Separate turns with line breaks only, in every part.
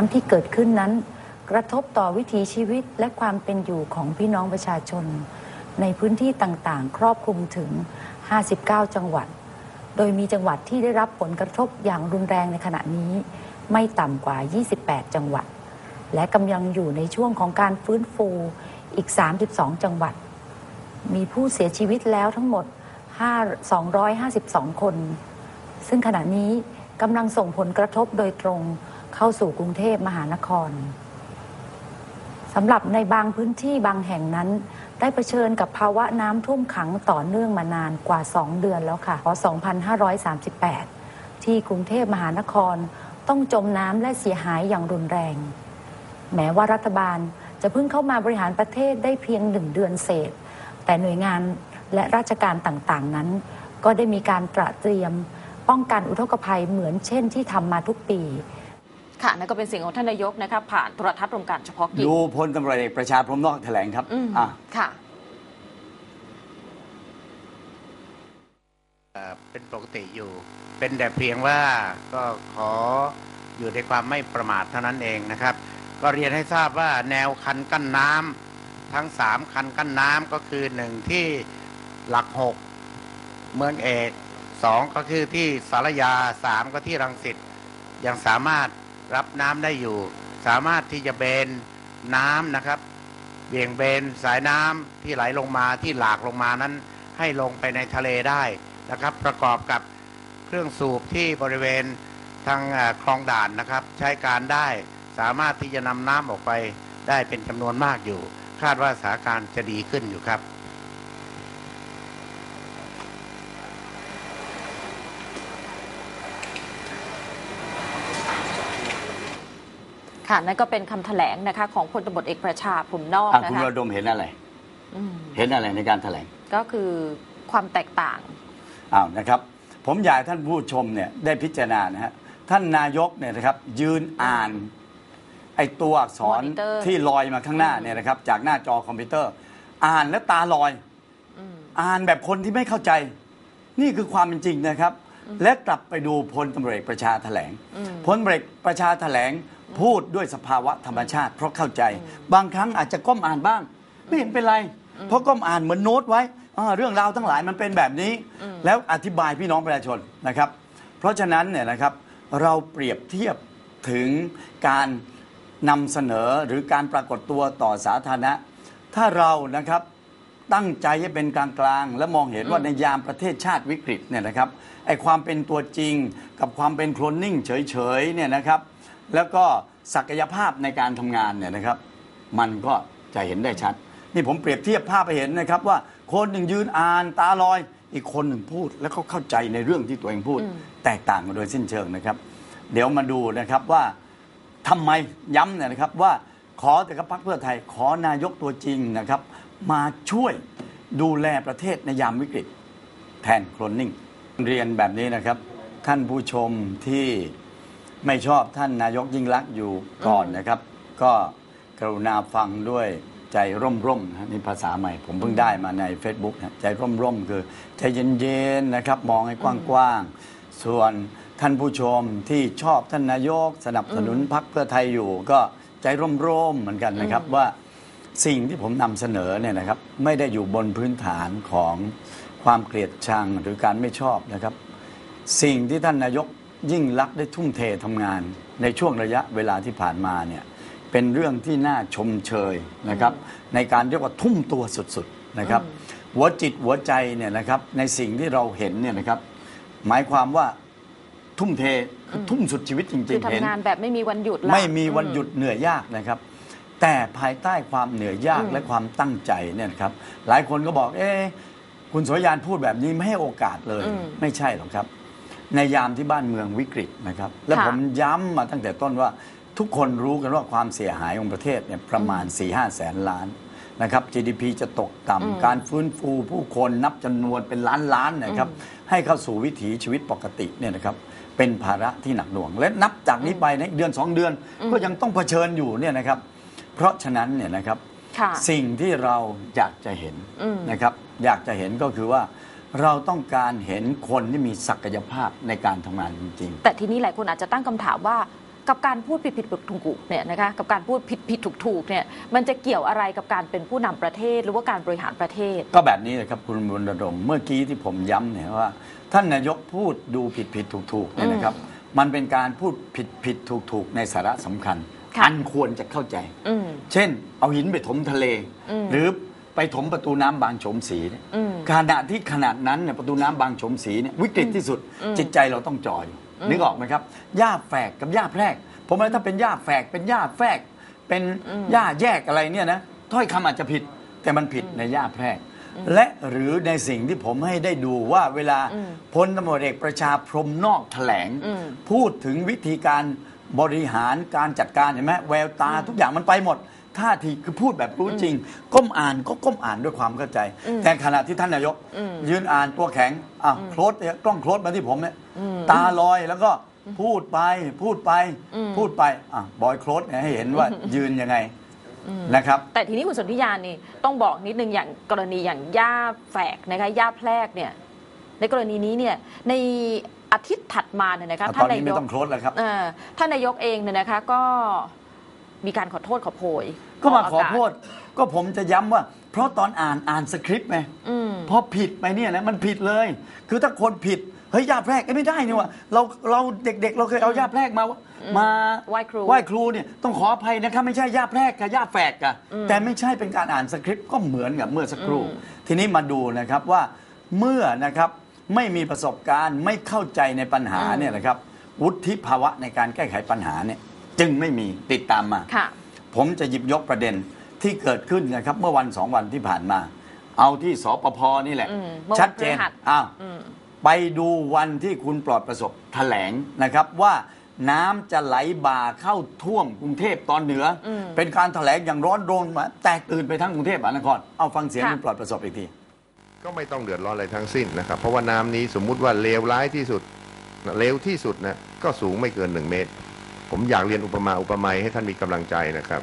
น้ำที่เกิดขึ้นนั้น กระทบต่อวิถีชีวิตและความเป็นอยู่ของพี่น้องประชาชน ในพื้นที่ต่างๆ ครอบคลุมถึง 59 จังหวัด โดยมีจังหวัดที่ได้รับผลกระทบอย่างรุนแรงในขณะนี้ ไม่ต่ำกว่า 28 จังหวัด และกำลังอยู่ในช่วงของการฟื้นฟูอีก 32 จังหวัด มีผู้เสียชีวิตแล้วทั้งหมด 5 252 คน ซึ่งขณะนี้กำลังส่งผลกระทบโดยตรง เข้าสู่กรุงเทพมหานครสำหรับในบางพื้นที่บางแห่งนั้น ได้เผชิญกับภาวะน้ำท่วมขังต่อเนื่องมานานกว่า 2 เดือนแล้วค่ะพ2538 ที่กรุงเทพมหานครต้องจมน้ำและเสียหายอย่างรุนแรง แม้ว่ารัฐบาลจะเพิ่งเข้ามาบริหารประเทศได้เพียงหนึ่งเดือนเศษ แต่หน่วยงานและราชการต่างๆนั้น ก็ได้มีการตระเตรียม ป้องกันอุทกภัยเหมือนเช่นที่ทำมาทุกปี
ค่ะนั่นก็เป็นเสียงของท่านนายกนะครับผ่านโทรทัศน์รวมการเฉพาะกิจ
ดูพลตำรวจเอกประชาพรหมนอกแถลงครับ
อืม
อะ
ค่ะ
เอ่อเป็นปกติอยู่ เป็นแต่เพียงว่าก็ขออยู่ในความไม่ประมาทเท่านั้นเองนะครับ ก็เรียนให้ทราบว่าแนวคันกั้นน้ำทั้งสามคันกั้นน้ำก็คือหนึ่งที่หลักหกเมืองเอกสองก็คือที่สารยาสามก็ที่รังสิตยังสามารถ รับน้ำได้อยู่ สามารถที่จะเบนน้ำนะครับ เบี่ยงเบนสายน้ำที่ไหลลงมาที่หลากลงมานั้น ให้ลงไปในทะเลได้นะครับ ประกอบกับเครื่องสูบที่บริเวณทางคลองด่านนะครับ ใช้การได้สามารถที่จะนำน้ำออกไปได้เป็นจำนวนมากอยู่ คาดว่าสถานการณ์จะดีขึ้นอยู่ครับ
ค่ะนั่นก็เป็นคำแถลงนะคะ ของพลตำรวจเอกประชาผมนอก
อะ
นะ
คุณ
คะ
ระดมเห็นอะไร
อืม
เห็นอะไรในการแถลง
ก็คือความแตกต่าง
อ้าวนะครับ ผมอยากให้ท่านผู้ชมเนี่ยได้พิจารณานะฮะท่านนายกเนี่ยนะครับ ยืนอ่าน ไอตัวอักษร
Monitor
ที่ลอยมาข้างหน้าเนี่ยนะครับ จากหน้าจอคอมพิวเตอร์ อ่านแล้วตาลอย
อืม
อ่านแบบคนที่ไม่เข้าใจ นี่คือความเป็นจริงนะครับ และกลับไปดูพลตำรวจเอกประชาแถลง
อืม
พลตำรวจเอกประชาแถลง พูดด้วยสภาวะธรรมชาติ เพราะเข้าใจ บางครั้งอาจจะก้มอ่านบ้าง ไม่เห็นเป็นไร เพราะก้มอ่านเหมือนโน้ตไว้อ่าเรื่องราวทั้งหลายมันเป็นแบบนี้ แล้วอธิบายพี่น้องประชาชนนะครับ เพราะฉะนั้นเนี่ยนะครับเราเปรียบเทียบถึงการนำเสนอหรือการปรากฏตัวต่อสาธารณะ ถ้าเรานะครับตั้งใจให้เป็นกลางๆ และมองเห็นว่าในยามประเทศชาติวิกฤตเนี่ยนะครับไอความเป็นตัวจริงกับความเป็นโคลนนิ่งเฉยๆเนี่ยนะครับ แล้วก็ศักยภาพในการทำงานเนี่ยนะครับ มันก็จะเห็นได้ชัด นี่ผมเปรียบเทียบภาพไปเห็นนะครับ ว่าคนหนึ่งยืนอ่านตาลอย อีกคนหนึ่งพูด แล้วเขาเข้าใจในเรื่องที่ตัวเองพูด แตกต่างกันโดยสิ้นเชิงนะครับ เดี๋ยวมาดูนะครับว่าทำไมย้ำเนี่ยนะครับว่าขอแต่กับพรรคเพื่อไทยขอนายกตัวจริงนะครับ มาช่วยดูแลประเทศในยามวิกฤต แทนโคลนนิ่ง เรียนแบบนี้นะครับ ท่านผู้ชมที่ ไม่ชอบท่านนายกยิ่งลักษณ์อยู่ก่อนนะครับ ก็กรุณาฟังด้วยใจร่มๆนะนี่ภาษาใหม่ ผมเพิ่งได้มาใน Facebook นะใจร่มๆคือใจเย็นๆนะครับ มองให้กว้างๆ ส่วนท่านผู้ชมที่ชอบท่านนายก สนับสนุนพรรคเพื่อไทยอยู่ ก็ใจร่มๆเหมือนกันนะครับว่าสิ่งที่ผมนำเสนอเนี่ยนะครับ ไม่ได้อยู่บนพื้นฐานของความเกลียดชังหรือการไม่ชอบนะครับ สิ่งที่ท่านนายก ยิ่งรักษณ์ได้ทุ่มเททำงาน ในช่วงระยะเวลาที่ผ่านมาเนี่ยเป็นเรื่องที่น่าชมเชยนะครับ ในการเรียกว่าทุ่มตัวสุดๆนะครับ หัวจิตหัวใจเนี่ยนะครับในสิ่งที่เราเห็นเนี่ยนะครับหมายความว่าทุ่มเทคือทุ่มสุดชีวิตจริง
คือ
ๆเห็น
ทำงานแบบไม่มีวันหยุดละ
ไม่มีวันหยุดเหนื่อยยากนะครับ แต่ภายใต้ความเหนื่อยยาก
อืม
และความตั้งใจเนี่ยนะครับ หลายคนก็บอก เอ๊ะคุณโสยานพูดแบบนี้ไม่ให้โอกาสเลย
อืม
ไม่ใช่หรอกครับ ในยามที่บ้านเมืองวิกฤตนะครับ และ
ค่ะ
ผมย้ำมาตั้งแต่ต้นว่าทุกคนรู้กันว่าความเสียหายของประเทศเนี่ยประมาณ 4 5แสนล้านนะครับ GDP จะตก
อืม
ต่ำการฟื้นฟูผู้คนนับจำนวนเป็นล้านล้านนะครับให้เข้าสู่วิถีชีวิตปกติเนี่ยนะครับเป็นภาระที่หนักหน่วง และนับจากนี้ไปในเดือนสองเดือนก็ยังต้องเผชิญอยู่เนี่ยนะครับ เพราะฉะนั้นเนี่ยนะครับ
ค่ะ
สิ่งที่เราอยากจะเห็น
อืม
นะครับ อยากจะเห็นก็คือว่า เราต้องการเห็นคนที่มีศักยภาพในการทำงานจริง
แต่ทีนี้หลายคนอาจจะตั้งคำถามว่ากับการพูดผิดผิดถูกถูกๆเนี่ยนะคะกับการพูดผิดผิดถูกถูกๆเนี่ยมันจะเกี่ยวอะไรกับการเป็นผู้นำประเทศหรือว่าการบริหารประเทศ
ก็แบบนี้เลยครับคุณบุญระดมเมื่อกี้ที่ผมย้ำเนี่ยว่า ท่านนายกพูดดูผิดผิดถูกถูกเนี่ยนะครับ มันเป็นการพูดผิดผิดถูกถูกในสาระสำคัญ
ค่ะ
อันควรจะเข้าใจ
อืม
เช่น เอาหินไปถมทะเล
อืม
หรือ ไปถมประตูน้ำบางโฉมศรีเนี่ย
อืม
ขณะที่ขนาดนั้นเนี่ยประตูน้ำบางโฉมศรีเนี่ยวิกฤตที่สุดจิตใจเราต้องจอยนึกออกไหมครับหญ้าแฝกกับหญ้าแพรก ผมว่าถ้าเป็นหญ้าแฝกเป็นหญ้าแฝก เป็นหญ้าแยกอะไรเนี่ยนะถ้อยคำอาจจะผิดแต่มันผิดในหญ้าแพรก และหรือในสิ่งที่ผมให้ได้ดูว่าเวลาพลตำรวจเอกประชาพรหมนอกแถลง
อืม
พูดถึงวิธีการบริหารการจัดการเห็นไหมแววตาทุกอย่างมันไปหมด ท่าทีคือพูดแบบรู้จริง ก้มอ่านก็ก้มอ่านด้วยความเข้าใจ แต่ขณะที่ท่านนายก ยืนอ่านตัวแข็งอะโคลดเนี่ยกล้องโคลดมาที่ผมเนี่ยตาลอยแล้วก็พูดไปพูดไปพูดไปอะบอยโคลดเนี่ยให้เห็นว่ายืนยังไงนะครับ
แต่ทีนี้คุณสนธิยานี่ต้องบอกนิดนึงอย่างกรณีอย่างย่าแฝกนะคะย่าแพรกเนี่ยในกรณีนี้เนี่ยในอาทิตย์ถัดมาเนี่ยนะคะ
ต
ท่า
อน
นนา
นี้
ย
ไม่
ก
ต้องโคลดแล้วครับ
เอ่อท่านนายกเองเนี่ยนะคะก็ มีการขอโทษขอโพย
ก็มาขอ
อากศ
โทษก็ผมจะย้ำว่า เพราะตอนอ่านอ่านสคริปต์ไง
อืม
พอผิดไปเนี่ยนะมันผิดเลย คือถ้าคนผิดเฮ้ยย่าแพรกเอ้ยไม่ได้นี่ว่าเราเราเด็ก ๆ เราเคยเอาย่าแพรกมามา
ไหว้ครู
ไหว้ครูเนี่ยต้องขออภัยนะครับไม่ใช่ย่าแพรกกับย่าแฝกอะแต่ไม่ใช่เป็นการอ่านสคริปต์ก็เหมือนกับเมื่อสักครู่ ทีนี้มาดูนะครับว่าเมื่อนะครับไม่มีประสบการณ์ไม่เข้าใจในปัญหาเนี่ยนะครับวุฒิภาวะในการแก้ไขปัญหาเนี่ย จึงไม่มีติดตามมา
ค่ะ
ผมจะหยิบยกประเด็นที่เกิดขึ้นนะครับ เมื่อวันสองวันที่ผ่านมา เอาที่สปพนี่แหละ
อืมเมื่อวัน
ชัดเจน
พฤหัส
อ้าว
อืม
ไปดูวันที่คุณปลอดประสบแถลงนะครับว่าน้ำจะไหลบ่าเข้าท่วมกรุงเทพตอนเหนืออ
ม
เป็นการแถลงอย่างร้อนรนมาแตกตื่นไปทั้งกรุงเทพมหานครเอาฟังเสียง
ค่ะ
คุณปลอดประสบอีกที
ก็ไม่ต้องเดือดร้อนอะไรทั้งสิ้นนะครับ เพราะว่าน้ำนี้สมมุติว่าเลวร้ายที่สุดเลวที่สุดนะก็สูงไม่เกินหนึ่งเมตร ผมอยากเรียนอุปมาอุปไมยให้ท่านมีกำลังใจนะครับ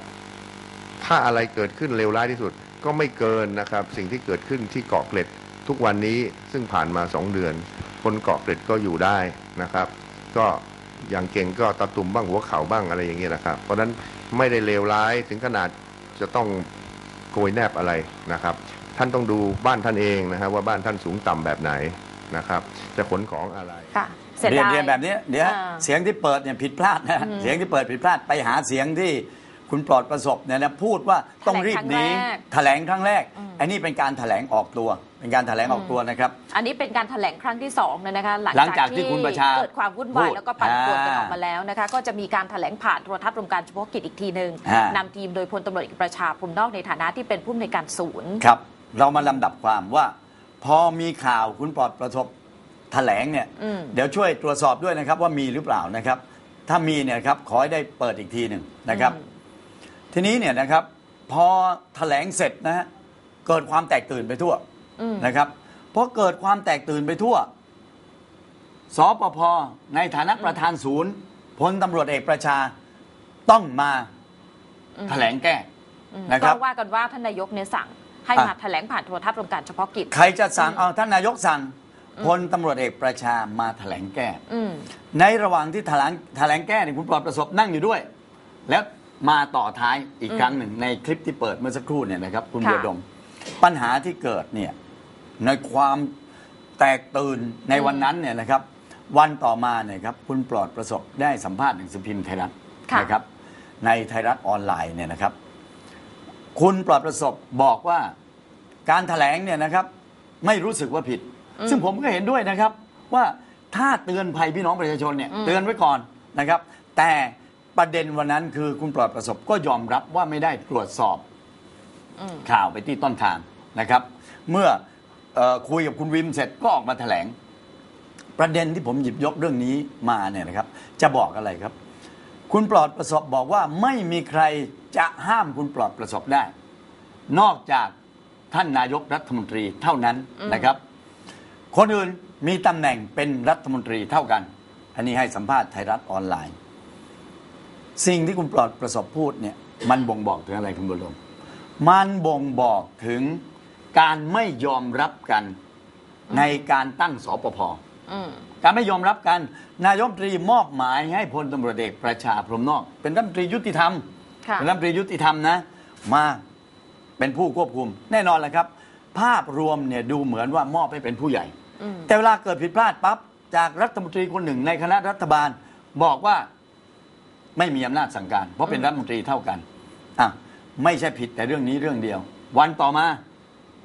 ถ้าอะไรเกิดขึ้นเลวร้ายที่สุดก็ไม่เกินนะครับ สิ่งที่เกิดขึ้นที่เกาะเกร็ดทุกวันนี้ซึ่งผ่านมาสองเดือน คนเกาะเกร็ดก็อยู่ได้นะครับ ก็อย่างเก่งก็ตะตุ่มบ้างหัวเข่าบ้างอะไรอย่างเงี้ยนะครับ เพราะฉะนั้นไม่ได้เลวร้ายถึงขนาดจะต้องโกยแนบอะไรนะครับ ท่านต้องดูบ้านท่านเองนะครับว่าบ้านท่านสูงต่ำแบบไหนนะครับ จะขนของอะไร
ค่ะ เสีย
เรียน
ดาย
เรียนแบบนี้เดี๋ยว
อ่า
เสียงที่เปิดเนี่ยผิดพลาดนะเสียงที่เปิดผิดพลาดไปหาเสียงที่คุณปลอดประสบเนี่ยนะพูดว่าต้องรีบหนีแถลงครั้งแรกอันนี้เป็นการแถลงออกตัว เป็นการแถลงออกตัวนะครับ
อันนี้เป็นการแถลงครั้งที่สองเลยนะคะ
หลังจากที่คุณประชา
เกิดความวุ่นวาย
พูด
แล้วก็ปั่นป่วนกัน
อ่า
ออกมาแล้วนะคะ ก็จะมีการแถลงผ่านโทรทัศน์รวมการเฉพาะกิจอีกทีหนึ่ง
อ่านำ
ทีมโดยพลตำรวจเอกประชาพรหมนอกในฐานะที่เป็นผู้อำนวยการศูนย์
ครับ เรามาลำดับความว่า พอมีข่าวคุณปลอดประสบแถลงเนี่ย
อืม
เดี๋ยวช่วยตรวจสอบด้วยนะครับว่ามีหรือเปล่านะครับ ถ้ามีเนี่ยครับขอให้ได้เปิดอีกทีหนึ่งนะครับ ทีนี้เนี่ยนะครับพอแถลงเสร็จนะฮะเกิดความแตกตื่นไปทั่ว
อืม
นะครับเพราะเกิดความแตกตื่นไปทั่วสปพในฐานะประธานศูนย์พลตำรวจเอกประชาต้องมาแถลงแก้
อืม
นะครับ
ก็ว่ากันว่าท่านนายกเนี่ยสั่งให้
อะ
มาแถลงผ่านโทรทัศน์รวมการเฉพาะกิจ
ใครจะสั่งเอาท่านนายกสั่ง พลตำรวจเอกประชามาแถลงแก้
อืม
ในระหว่างที่แถลงแถลงแก้เนี่ยคุณปลอดประสบนั่งอยู่ด้วย แล้วมาต่อท้ายอีกครั้งหนึ่งในคลิปที่เปิดเมื่อสักครู่เนี่ยนะครับ คุณ
ค่ะ
เบียดม ปัญหาที่เกิดเนี่ยในความแตกตื่นในวันนั้นเนี่ยนะครับ วันต่อมาเนี่ยครับคุณปลอดประสบได้สัมภาษณ์หนังสือพิมพ์ไทยรัฐ
ค่ะ
นะครับ ในไทยรัฐออนไลน์เนี่ยนะครับ คุณปลอดประสบบอกว่าการแถลงเนี่ยนะครับ ไม่รู้สึกว่าผิด ซึ่งผมก็เห็นด้วยนะครับว่าถ้าเตือนภัยพี่น้องประชาชนเนี่ยเตือนไว้ก่อนนะครับ แต่ประเด็นวันนั้นคือคุณปลอดประสบก็ยอมรับว่าไม่ได้ตรวจสอบ
อืม
ข่าวไปที่ต้นทางนะครับ เมื่อเออคุยกับคุณวิมเสร็จก็ออกมาแถลง ประเด็นที่ผมหยิบยกเรื่องนี้มาเนี่ยนะครับ จะบอกอะไรครับ คุณปลอดประสบบอกว่าไม่มีใครจะห้ามคุณปลอดประสบได้ นอกจากท่านนายกรัฐมนตรีเท่านั้นนะครับ คนอื่นมีตำแหน่งเป็นรัฐมนตรีเท่ากัน อันนี้ให้สัมภาษณ์ไทยรัฐออนไลน์ สิ่งที่คุณปลอดประสบพูดเนี่ยมันบ่งบอกถึงอะไรคุณบุญลมมันบ่งบอกถึงการไม่ยอมรับกันในการตั้งสปพ
อืม
การไม่ยอมรับกัน นายกรัฐมนตรีมอบหมายให้พลตำรวจเอกประชาพรหมนอก เป็นรัฐมนตรียุติธรรม
ค่ะ
เป็นรัฐมนตรียุติธรรมนะ มาเป็นผู้ควบคุม แน่นอนแหละครับ ภาพรวมเนี่ยดูเหมือนว่ามอบให้เป็นผู้ใหญ่
อืม
แต่เวลาเกิดผิดพลาดปั๊บจากรัฐมนตรีคนหนึ่งในคณะรัฐบาลบอกว่าไม่มีอำนาจสั่งการ เพราะเป็นรัฐมนตรีเท่ากันอะไม่ใช่ผิดแต่เรื่องนี้เรื่องเดียว วันต่อมา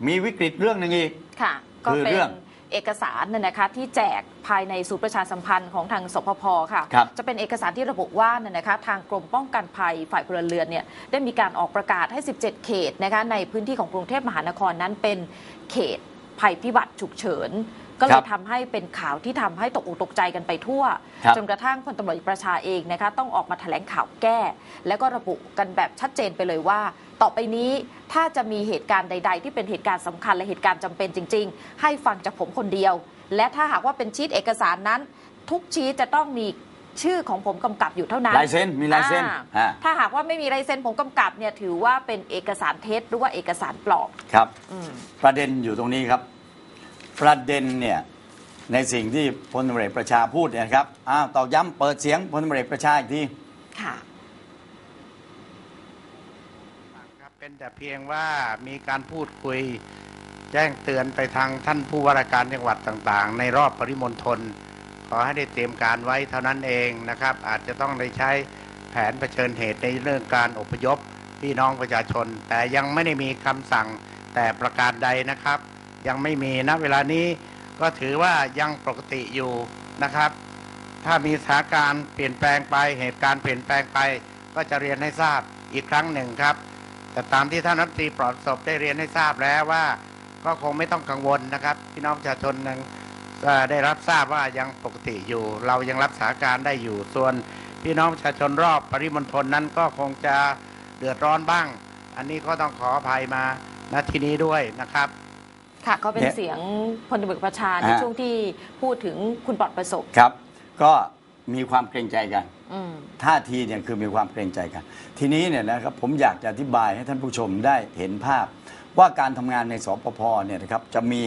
มีวิกฤตเรื่องหนึ่งอีก
ค่ะ ก็
คือ
เป็
เรื่อนง
เอกสารน่ะนะคะที่แจกภายในศูนย์ประชาสัมพันธ์ของทางสพพค่ะ
ครับ
จะเป็นเอกสารที่ระบุว่าน่ะนะคะทางกรมป้องกันภัยฝ่ายพลเรือนเนี่ยได้มีการออกประกาศให้ 17 เขตนะคะในพื้นที่ของกรุงเทพมหานครนั้นเป็นเขต ภัยพิบัติฉุกเฉิน ก็เล
ครั
ย
บ
ทำให้เป็นข่าวที่ทำให้ตกอกตกใจกันไปทั่ว
ครับ
จนกระทั่งพลตำรวจเอกประชาเองนะคะต้องออกมาแถลงข่าวแก้ แล้วก็ระบุกันแบบชัดเจนไปเลยว่า ต่อไปนี้ถ้าจะมีเหตุการณ์ใด ๆ ที่เป็นเหตุการณ์สำคัญและเหตุการณ์จำเป็นจริง ๆ ให้ฟังจากผมคนเดียว และถ้าหากว่าเป็นชีตเอกสารนั้น ทุกชีตจะต้องมี ชื่อของผมกำกับอยู่เท่านั้น
ลายเซ็นมีลายเซ็น
อ่
อ่า
ถ้าหากว่าไม่มีลายเซ็นผมกำกับเนี่ยถือว่าเป็นเอกสารเท็จหรือว่าเอกสารปลอม
ครับ
อืม
ประเด็นอยู่ตรงนี้ครับ ประเด็นเนี่ยในสิ่งที่พลตำรวจเอกประชาพูดเนี่ยนะครับอ้าวตอกย้ำเปิดเสียงพลตำรวจเอกประชาอีกที
ค่ะ
ครับเป็นแต่เพียงว่ามีการพูดคุยแจ้งเตือนไปทางท่านผู้ว่าราชการจังหวัดต่าง ๆ ในรอบปริมณฑล ขอให้ได้เตรียมการไว้เท่านั้นเองนะครับ อาจจะต้องได้ใช้แผนเผชิญเหตุในเรื่องการอพยพพี่น้องประชาชน แต่ยังไม่ได้มีคำสั่งแต่ประการใดนะครับ ยังไม่มีณเวลานี้ก็ถือว่ายังปกติอยู่นะครับ ถ้ามีสถานการณ์เปลี่ยนแปลงไปเหตุการณ์เปลี่ยนแปลงไป ก็จะเรียนให้ทราบอีกครั้งหนึ่งครับ แต่ตามที่ท่านรัฐมนตรีปลอดศพได้เรียนให้ทราบแล้วว่า ก็คงไม่ต้องกังวลนะครับ พี่น้องประชาชนยังเอ่อ ได้รับทราบว่ายังปกติอยู่ เรายังรับสถานการณ์ได้อยู่ ส่วนพี่น้องประชาชนรอบปริมณฑลนั้นก็คงจะเดือดร้อนบ้าง อันนี้ก็ต้องขออภัยมาณที่นี้ด้วยนะครับ
ค่ะก็เป็น
เนี่ย
เสียงพลตำรวจประชาใน
อ่า
ช่วงที่พูดถึงคุณปลอดประสบ
ครับ ก็มีความเกรงใจกัน
อืม
ท่าทีเนี่ยคือมีความเกรงใจกัน ทีนี้เนี่ยนะครับผมอยากจะอธิบายให้ท่านผู้ชมได้เห็นภาพ ว่าการทำงานในสปภเนี่ยนะครับจะมี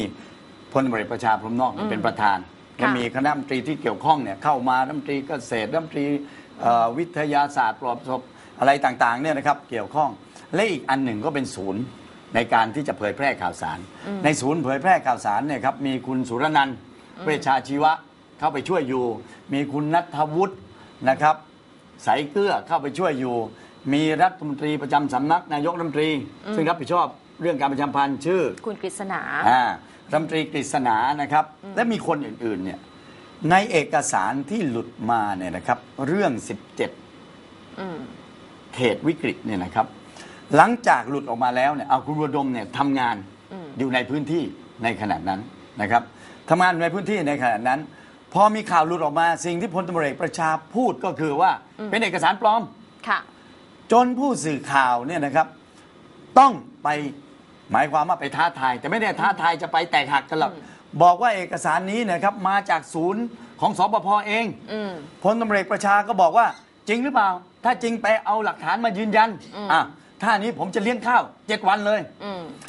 พลตำรวจเอกประชาพรหมนอกเนี่ยเป็นประธาน
ค่ะ
และมีคณะรัฐมนตรีที่เกี่ยวข้องเนี่ยเข้ามารัฐมนตรีเกษตรรัฐมนตรีเอ่อวิทยาศาสตร์ปลอบประสบอะไรต่างๆเนี่ยนะครับเกี่ยวข้อง และอีกอันหนึ่งก็เป็นศูนย์ในการที่จะเผยแพร่ข่าวสาร ในศูนย์เผยแพร่ข่าวสารเนี่ยครับมีคุณสุรนันท์เวชชาชีวะเข้าไปช่วยอยู่ มีคุณนัทวุฒินะครับสายเกลือเข้าไปช่วยอยู่ มีรัฐมนตรีประจำสำนักนายกรัฐมนตรี ซึ่งรับผิดชอบเรื่องการประชาสัมพันธ์ชื่อ
คุณกฤษณา
อ่า รัฐมนตรีกฤษณานะครับ และมีคนอื่นๆเนี่ยในเอกสารที่หลุดมาเนี่ยนะครับ เรื่อง 17
อืม
เขตวิกฤตเนี่ยนะครับ หลังจากหลุดออกมาแล้วเนี่ยเอาคุณวดมเนี่ยทำงาน
อืม
อยู่ในพื้นที่ในขณะนั้นนะครับทำงานอยู่ในพื้นที่ในขณะนั้น พอมีข่าวหลุดออกมาสิ่งที่พลตำรวจเอกประชาพูดก็คือว่าเป็นเอกสารปลอม
ค่ะ
จนผู้สื่อข่าวเนี่ยนะครับ ต้องไป หมายความว่าไปท้าทาย แต่ไม่ได้ท้าทายจะไปแตกหักกันหรอกบอกว่าเอกสารนี้นะครับมาจากศูนย์ของสปภเอง
อืม
พลตำรวจเอกประชาก็บอกว่าจริงหรือเปล่า ถ้าจริงไปเอาหลักฐานมายืนยันอะถ้านี้ผมจะเลี้ยงข้าวเจ็ดวันเลย
อืม